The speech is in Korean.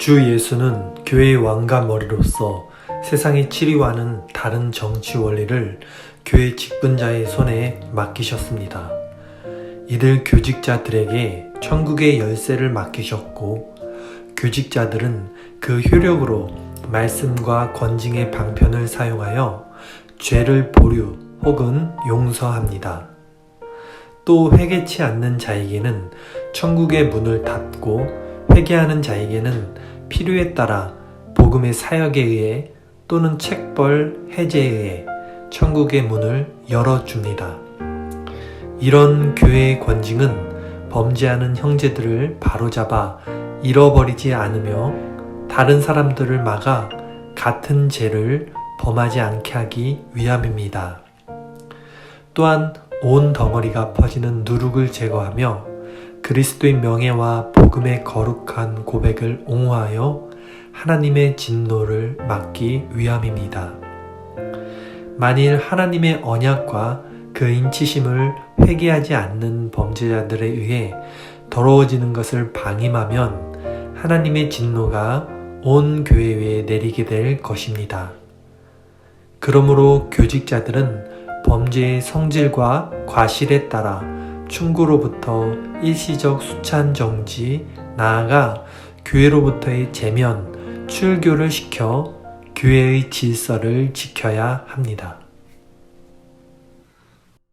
주 예수는 교회의 왕과 머리로서 세상의 치리와는 다른 정치 원리를 교회 직분자의 손에 맡기셨습니다. 이들 교직자들에게 천국의 열쇠를 맡기셨고 교직자들은 그 효력으로 말씀과 권징의 방편을 사용하여 죄를 보류 혹은 용서합니다. 또 회개치 않는 자에게는 천국의 문을 닫고 회개하는 자에게는 필요에 따라 복음의 사역에 의해 또는 책벌 해제에 의해 천국의 문을 열어줍니다. 이런 교회의 권징은 범죄하는 형제들을 바로잡아 잃어버리지 않으며 다른 사람들을 막아 같은 죄를 범하지 않게 하기 위함입니다. 또한 온 덩어리가 퍼지는 누룩을 제거하며 그리스도의 명예와 복음의 거룩한 고백을 옹호하여 하나님의 진노를 막기 위함입니다. 만일 하나님의 언약과 그 인치심을 회개하지 않는 범죄자들에 의해 더러워지는 것을 방임하면 하나님의 진노가 온 교회에 내리게 될 것입니다. 그러므로 교직자들은 범죄의 성질과 과실에 따라 충고로부터 일시적 수찬 정지, 나아가 교회로부터의 제면, 출교를 시켜 교회의 질서를 지켜야 합니다.